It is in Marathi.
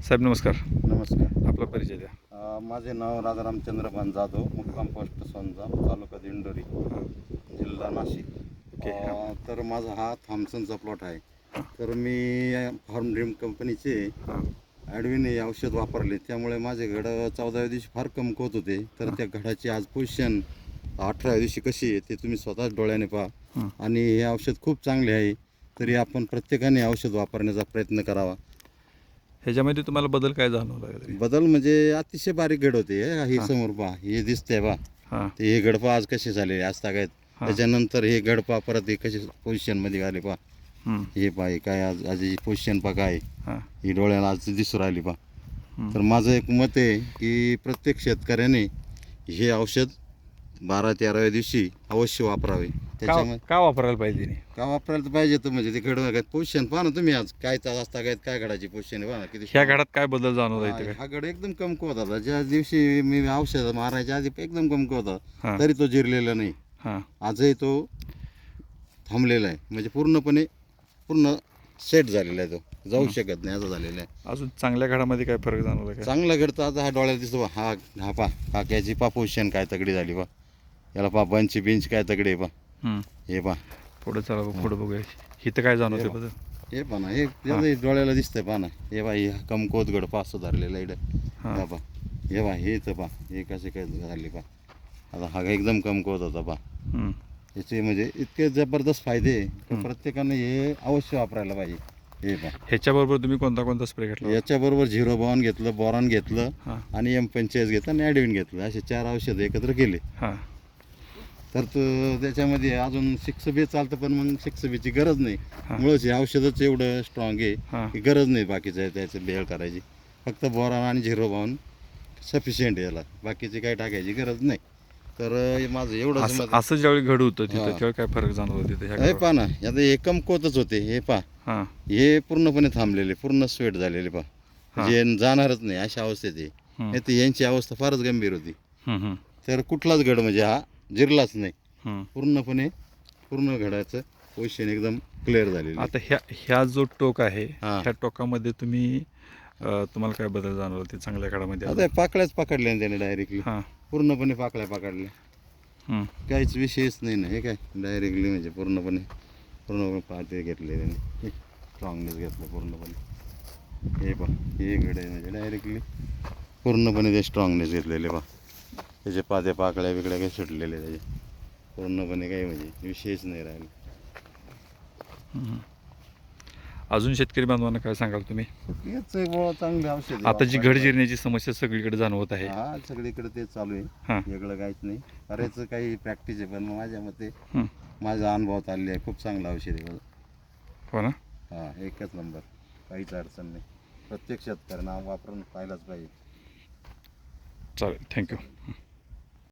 साहेब नमस्कार. नमस्कार. आपला परिचय द्या. अ, माझे नाव राजाराम चंद्रभान जाधव मुक्काम पोस्ट सोनजा तालुका दिंडोरी जिल्हा नाशिक. ओके, अ, तर माझा हा थॉम्सनचा प्लॉट आहे. तर मी फार्म ड्रीम कंपनीचे हां. ॲडविन हे औषध वापरले. त्यामुळे माझे घडं चौदाव्या दिवशी फार कमकवत होते. तर त्या घडाची आज पोझिशन अठराव्या दिवशी कशी आहे ते तुम्ही स्वतःच डोळ्याने पहा. आणि हे औषध खूप चांगले आहे तरी आपण प्रत्येकाने औषध वापरण्याचा प्रयत्न करावा. ह्याच्यामध्ये तुम्हाला बदल काय जाणवला तरी बदल म्हणजे अतिशय बारीक घड होते हे हे समोर पहा हे दिसतंय पहा हां. ते हे गडपा आज कसे झाले आज तागायत. त्याच्यानंतर हे गडपा परत हे कसे पोझिशनमध्ये आले पहा. हं, हे पहा हे काय आज आज पोझिशन पहा काय. हां. ही डोळ्याला आज दिसून राहिली पहा. तर माझं एक मत आहे की प्रत्येक शेतकऱ्याने हे औषध बारा तेराव्या दिवशी अवश्य वापरावे. त्याच्यामुळे का वापरायला पाहिजे नाही? का वापरायला तर पाहिजे तर म्हणजे ते पोझिशन पहा ना तुम्ही आज. काय तास असता काय काय घडाची पोझिशन पहा ना किती ह्या घाटात काय बदल जाणवला इथे? हा गड एकदम कमकुवत होता. ज्या दिवशी मी औषध मारायच्या आधी एकदम कमकुवत होता. हां. तरी तो जिरलेला नाही. हां. आजही तो थांबलेला आहे. म्हणजे पूर्णपणे पूर्ण सेट झालेला आहे तो. जाऊ शकत नाही असं झालेला आहे. अजून चांगल्या घडामध्ये काय फरक जाणवला काय? चांगला घडतं आता हा डोळ्याला दिसतो बा. हा हा पा काक्याची पा पोझिशन काय तगडी झाली बा. याला पा बंची बिंच काय तगडी पा. हं. हे पा. पुढे चला बघ, पुढे बघूया. इथं काय जाणवते हे बदल हे पा ना हे याला हे डोळ्याला दिसतंय पा ना. हे बा हे कमकोत गड पा असं धरलेलं आहे इकडं हां. हा हे बा हे इथं पा. हे कसे काय झाले पा. आता हा एकदम कमकोत होता पा. हं. याचे म्हणजे इतके जबरदस्त फायदे आहे की प्रत्येकाने हे अवश्य वापरायला पाहिजे. हे पा. ह्याच्याबरोबर तुम्ही कोणता कोणता स्प्रे घेतला? याच्याबरोबर झिरो बॉन घेतलं बॉरॉन घेतलं हां. आणि एम पंचेचाळीस घेतलं आणि ॲडविन घेतलं. असे चार औषधं एकत्र केले. हां. तर त्याच्यामध्ये अजून सिक्स बी चालतं पण मग सिक्स बीची गरज नाही. मुळच हे औषधच एवढं स्ट्रॉंग आहे. की गरज नाही बाकीचं त्याचं बेळ करायची. फक्त बोरान आणि झिरो बावन सफिशियंट याला. बाकीची काही टाकायची गरज नाही. तर माझं एवढंच असं ज्यावेळी घड होतं तिथं. त्यावेळी काय फरक जाणवला तिथे ह्या हे? पहा ना आता हे कमकोतच होते हे पहा. हां. पूर्णपणे थांबलेले पूर्ण स्वेट झालेले पहा. जे जाणारच नाही अशा अवस्थेत हं. यांची अवस्था फारच गंभीर होती. तर कुठलाच गड म्हणजे हा जिरलाच नाही. पूर्णपणे पूर्ण घडाचं पोझिशन एकदम क्लिअर झालेलं. आता ह्या ह्या जो टोक आहे हां. ह्या टोकामध्ये तुम्ही तुम्हाला काय बदल जाणवला ते चांगल्या काळामध्ये आता हे पाकळ्याच पकडल्या त्याने डायरेक्टली हां. पूर्णपणे पाकळ्या पकडल्या. काहीच विषयच नाही ना हे काय? डायरेक्टली म्हणजे पूर्णपणे पूर्णपणे पाते घेतले त्याने. स्ट्रॉंगनेस घेतलं पूर्णपणे. हे पा हे घडे म्हणजे डायरेक्टली पूर्णपणे ते स्ट्रॉंगनेस घेतलेले पा त्याचे पाते पाकळ्या बिकळ्या काही सुटलेले त्याचे. पूर्णपणे काही म्हणजे विषयच नाही राहिले. अजून शेतकरी बांधवांना काय सांगाल तुम्ही? हेच एक बुवा चांगले औषध. आता जी घड जिरण्याची समस्या सगळीकडे जाणवत आहे. हा सगळीकडे तेच चालू आहे. हां. वेगळं काहीच नाही. बरेच काही प्रॅक्टिस आहे पण माझ्या मते हं. माझा अनुभव चालले आहे. खूप चांगलं औषध आहे हो ना? हा एकच नंबर. काहीच अडचण नाही. प्रत्येक शेतकऱ्यांना वापरून पाहिलाच पाहिजे. चालेल. थँक्यू